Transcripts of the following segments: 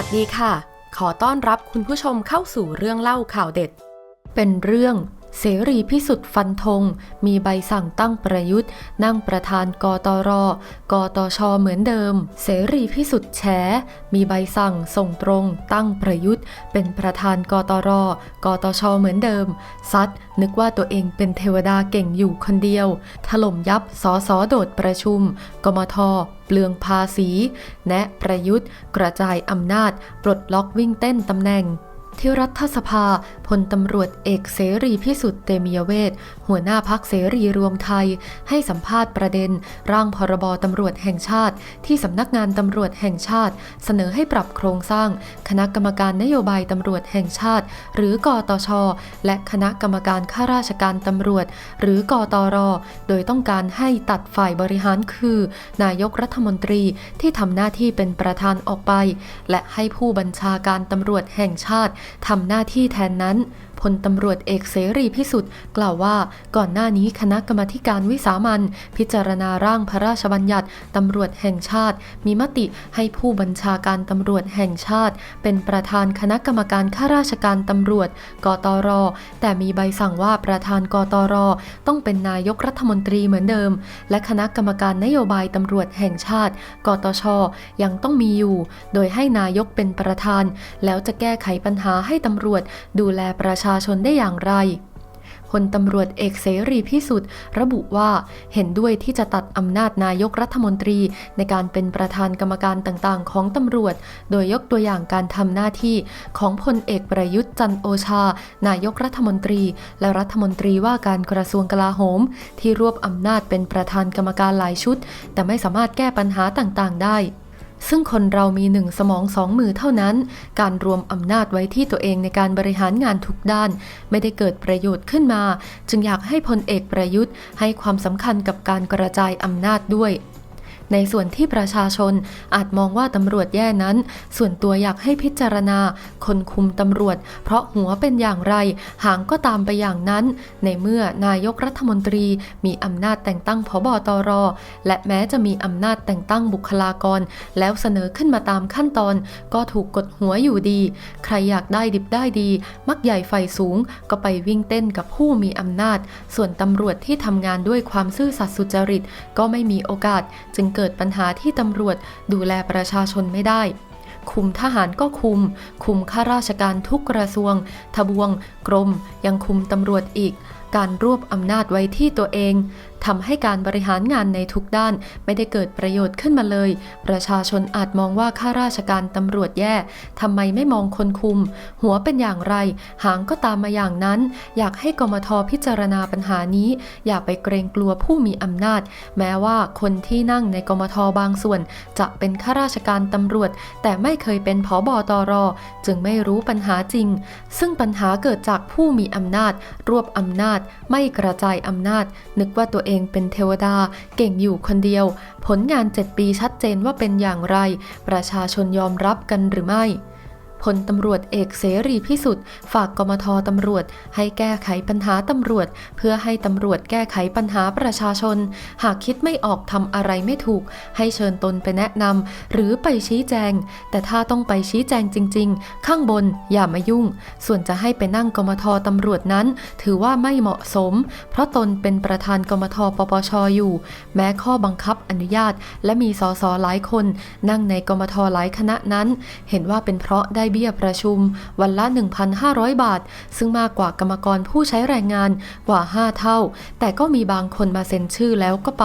วัสดีค่ะ ขอต้อนรับคุณผู้ชมเข้าสู่เรื่องเล่าข่าวเด็ด เป็นเรื่อง เสรีพิสุทธิ์ฟันธง มีใบสั่งตั้งประยุทธ์ นั่งประธานกตร กตช เหมือนเดิม เสรีพิสุทธิ์แฉ มีใบสั่งส่งตรง ตั้งประยุทธ์ เป็นประธานกตร กตช เหมือนเดิม ซัดนึกว่าตัวเองเป็นเทวดาเก่งอยู่คนเดียว ถล่มยับสอสอโดดประชุม กมทเปลืองภาษี แนะประยุทธ์ กระจายอำนาจ ปลดล็อกวิ่งเต้นตำแหน่ง ที่รัฐสภาพลตำรวจเอกเสรีพิสุทธิ์เตมียเวทหัวหน้าพักเสรีรวมไทย ให้สัมภาษณ์ประเด็น ร่างพรบตำรวจแห่งชาติ ที่สำนักงานตำรวจแห่งชาติ เสนอให้ปรับโครงสร้าง คณะกรรมการนโยบายตำรวจแห่งชาติ หรือกตช และคณะกรรมการข้าราชการตำรวจ หรือกตร โดยต้องการให้ตัดฝ่ายบริหารคือ นายกรัฐมนตรีที่ทำหน้าที่เป็นประธานออกไป และให้ผู้บัญชาการตำรวจแห่งชาติทำหน้าที่แทนนั้น พลตำรวจเอกเสรีพิสุทธิ์กล่าวว่า ก่อนหน้านี้คณะกรรมาการวิสามันพิจารณาร่างพระราชบัญญัติตำรวจแห่งชาติ มีมติให้ผู้บัญชาการตำรวจแห่งชาติ เป็นประธานคณะกรรมการข้าราชการตำรวจ กตร แต่มีใบสั่งว่าประธานกตร ต้องเป็นนายกรัฐมนตรีเหมือนเดิม และคณะกรรมการนโยบายตำรวจแห่งชาติ กตช ยังต้องมีอยู่ โดยให้นายกเป็นประธาน แล้วจะแก้ไขปัญหาให้ตำรวจ ดูแลประชาชนได้อย่างไรพลตำรวจเอกเสรีพิสุทธิ์ระบุว่าเห็นด้วยที่จะตัดอำนาจนายกรัฐมนตรีในการเป็นประธานกรรมการต่างๆ ของตำรวจ โดยยกตัวอย่างการทำหน้าที่ของพลเอกประยุทธ์จันโอชา นายกรัฐมนตรี และรัฐมนตรีว่าการกระทรวงกลาโหม ที่รวบอำนาจเป็นประธานกรรมการหลายชุด แต่ไม่สามารถแก้ปัญหาต่างๆ ได้ ซึ่งคนเรามีหนึ่งสมองสองมือเท่านั้น การรวมอำนาจไว้ที่ตัวเองในการบริหารงานทุกด้าน ไม่ได้เกิดประโยชน์ขึ้นมา จึงอยากให้พลเอกประยุทธ์ให้ความสำคัญกับการกระจายอำนาจด้วย ในส่วนที่ประชาชนอาจมองว่าตำรวจแย่นั้น ส่วนตัวอยากให้พิจารณา คนคุมตำรวจ เพราะหัวเป็นอย่างไร หางก็ตามไปอย่างนั้น ในเมื่อนายกรัฐมนตรีมีอำนาจแต่งตั้งพบตร และแม้จะมีอำนาจแต่งตั้งบุคลากร แล้วเสนอขึ้นมาตามขั้นตอน ก็ถูกกดหัวอยู่ดี ใครอยากได้ดิบได้ดี มักใหญ่ไฟสูง ก็ไปวิ่งเต้นกับผู้มีอำนาจ ส่วนตำรวจที่ทำงานด้วยความซื่อสัตย์สุจริตก็ไม่มีโอกาสจึงเกิดปัญหาที่ตำรวจดูแลประชาชนไม่ได้ คุมทหารก็คุม คุมข้าราชการทุกกระทรวง ทบวง กรม ยังคุมตำรวจอีก การรวบอำนาจไว้ที่ตัวเองทำให้การบริหารงานในทุกด้านไม่ได้เกิดประโยชน์ขึ้นมาเลย ประชาชนอาจมองว่าข้าราชการตำรวจแย่ทำไมไม่มองคนคุม หัวเป็นอย่างไร หางก็ตามมาอย่างนั้น อยากให้กมทพิจารณาปัญหานี้ อย่าไปเกรงกลัวผู้มีอำนาจ แม้ว่าคนที่นั่งในกมทบางส่วน จะเป็นข้าราชการตำรวจ แต่ไม่เคยเป็นผอบอตรจึงไม่รู้ปัญหาจริง ซึ่งปัญหาเกิดจากผู้มีอำนาจ รวบอำนาจ ไม่กระจายอำนาจ นึกว่าตัวเองเป็นเทวดาเก่งอยู่คนเดียว ผลงาน 7 ปีชัดเจนว่าเป็นอย่างไร ประชาชนยอมรับกันหรือไม่ พลตำรวจเอกเสรีพิสุทธิ์ฝากกมทตำรวจ ให้แก้ไขปัญหาตำรวจ เพื่อให้ตำรวจแก้ไขปัญหาประชาชน หากคิดไม่ออกทำอะไรไม่ถูก ให้เชิญตนไปแนะนำหรือไปชี้แจง แต่ถ้าต้องไปชี้แจงจริง ๆ ข้างบนอย่ามายุ่ง ส่วนจะให้ไปนั่งกมทตำรวจนั้น ถือว่าไม่เหมาะสม เพราะตนเป็นประธานกมทปปชอยู่ แม้ข้อบังคับอนุญาต และมีสสหลายคน นั่งในกมทหลายคณะนั้น เห็นว่าเป็นเพราะได้เบี้ยประชุม วันละ 1,500 บาท ซึ่งมากกว่ากรรมกรผู้ใช้แรงงานกว่า 5 เท่า แต่ก็มีบางคนมาเซ็นชื่อแล้วก็ไป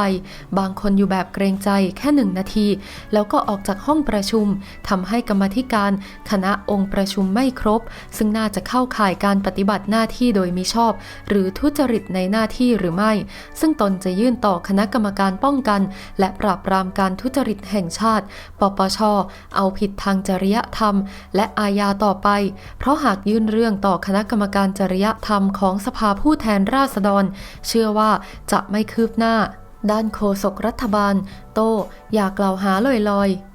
บางคนอยู่แบบเกรงใจแค่หนึ่งนาที แล้วก็ออกจากห้องประชุมทำให้กรรมธิการ คณะองค์ประชุมไม่ครบ ซึ่งน่าจะเข้าข่ายการปฏิบัติหน้าที่โดยมิชอบ หรือทุจริตในหน้าที่หรือไม่ ซึ่งตนจะยื่นต่อคณะกรรมการป้องกัน และปราบปรามการทุจริตแห่งชาติ ปปช เอาผิดทางจริยธรรม และอาญาต่อไป เพราะหากยื่นเรื่องต่อคณะกรรมการจริยธรรมของสภาผู้แทนราษฎร เชื่อว่าจะไม่คืบหน้า ด้านโฆษกรัฐบาล โตอย่ากล่าวหาลอยๆ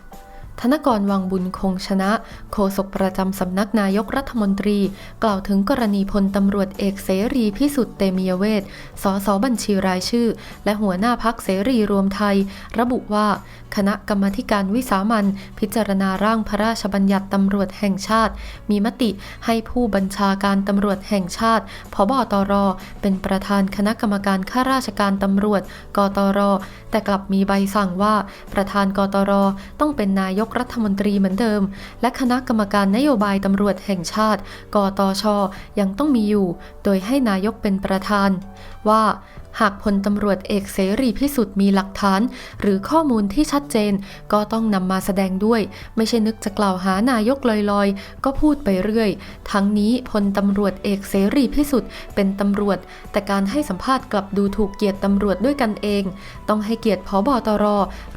ธนกรวังบุญคงชนะ โฆษกประจำสำนักนายกรัฐมนตรี กล่าวถึงกรณีพลตำรวจเอกเสรีพิสุทธิ์เตมียเวทสสบัญชีรายชื่อ และหัวหน้าพักเสรีรวมไทย ระบุว่า คณะกรรมการวิสามันพิจารณาร่างพระราชบัญญัติตำรวจแห่งชาติ มีมติให้ผู้บัญชาการตำรวจแห่งชาติพบตร เป็นประธานคณะกรรมการข้าราชการตำรวจ กตร แต่กลับมีใบสั่งว่า ประธานกตร ต้องเป็นนายกรัฐมนตรีเหมือนเดิม และคณะกรรมการนโยบายตำรวจแห่งชาติ กตช ยังต้องมีอยู่ โดยให้นายกเป็นประธาน ว่า หากพลตำรวจเอกเสรีพิสุทธิ์มีหลักฐาน หรือข้อมูลที่ชัดเจน ก็ต้องนำมาแสดงด้วย ไม่ใช่นึกจะกล่าวหานายกลอยๆ ก็พูดไปเรื่อย ทั้งนี้พลตำรวจเอกเสรีพิสุทธิ์เป็นตำรวจ แต่การให้สัมภาษณ์กลับดูถูกเกียรติตำรวจด้วยกันเอง ต้องให้เกียรติพบตร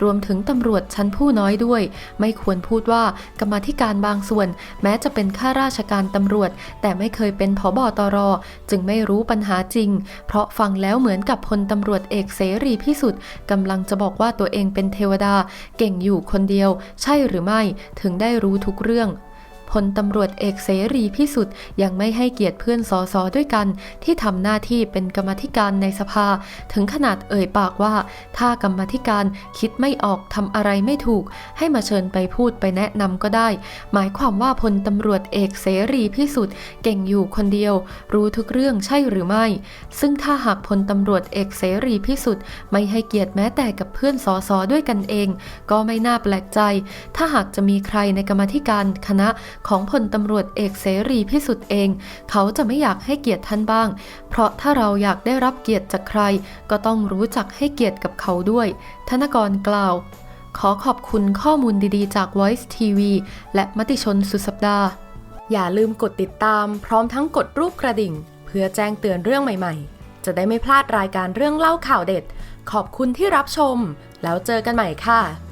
รวมถึงตำรวจชั้นผู้น้อยด้วย ไม่ควรพูดว่ากรรมธิการบางส่วน แม้จะเป็นข้าราชการตำรวจ แต่ไม่เคยเป็นพบตรจึงไม่รู้ปัญหาจริง เพราะฟังแล้วเหมือนกับพลตำรวจเอกเสรีพิสุทธิ์กำลังจะบอกว่าตัวเองเป็นเทวดา เก่งอยู่คนเดียว ใช่หรือไม่ ถึงได้รู้ทุกเรื่อง พลตำรวจเอกเสรีพิสุทธิ์ยังไม่ให้เกียรติเพื่อนสอสอด้วยกัน ที่ทำหน้าที่เป็นกรรมธิการในสภา ถึงขนาดเอ่ยปากว่า ถ้ากรรมธิการคิดไม่ออกทำอะไรไม่ถูก ให้มาเชิญไปพูดไปแนะนำก็ได้ หมายความว่าพลตำรวจเอกเสรีพิสุทธิ์เก่งอยู่คนเดียว รู้ทุกเรื่องใช่หรือไม่ ซึ่งถ้าหากพลตำรวจเอกเสรีพิสุทธิ์ไม่ให้เกียรติแม้แต่กับเพื่อนสอสอด้วยกันเอง ก็ไม่น่าแปลกใจ ถ้าหากจะมีใครในกรรมธิการคณะของพลตำรวจเอกเสรีพิสุทธิ์เอง เขาจะไม่อยากให้เกียรติท่านบ้าง เพราะถ้าเราอยากได้รับเกียรติจากใคร ก็ต้องรู้จักให้เกียรติกับเขาด้วย ธนกรกล่าว ขอขอบคุณข้อมูลดีๆ จาก Voice TV และมติชนสุดสัปดาห์ อย่าลืมกดติดตาม พร้อมทั้งกดรูปกระดิ่ง เพื่อแจ้งเตือนเรื่องใหม่ๆ จะได้ไม่พลาดรายการเรื่องเล่าข่าวเด็ด ขอบคุณที่รับชม แล้วเจอกันใหม่ค่ะ